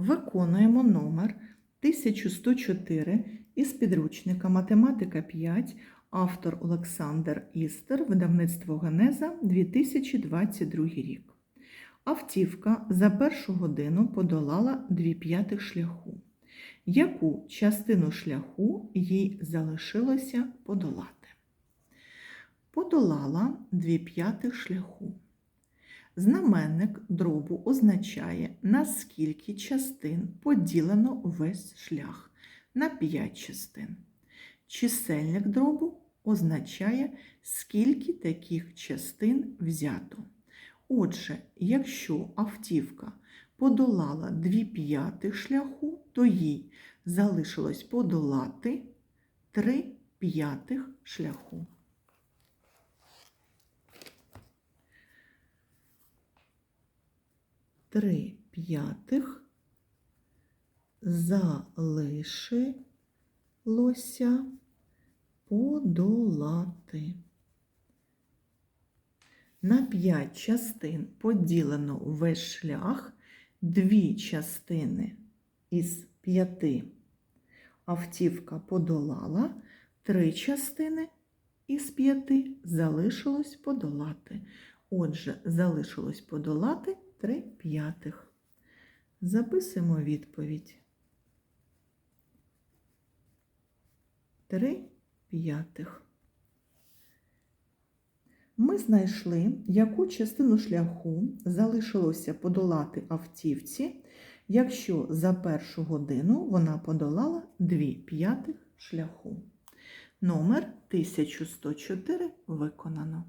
Виконуємо номер 1104 із підручника Математика 5, автор Олександр Істер, видавництво Генеза 2022 рік. Автівка за першу годину подолала 2 п'ятих шляху. Яку частину шляху їй залишилося подолати? Подолала 2 п'ятих шляху. Знаменник дробу означає, на скільки частин поділено весь шлях на 5 частин. Чисельник дробу означає, скільки таких частин взято. Отже, якщо автівка подолала 2 п'ятих шляху, то їй залишилось подолати 3 п'ятих шляху. Три п'ятих залишилося подолати. На п'ять частин поділено весь шлях, дві частини із п'яти автівка подолала, три частини із п'яти залишилось подолати. Отже, залишилось подолати 3 п'ятих. Записуємо відповідь. 3 п'ятих. Ми знайшли, яку частину шляху залишилося подолати автівці, якщо за першу годину вона подолала 2 п'ятих шляху. Номер 1104 виконано.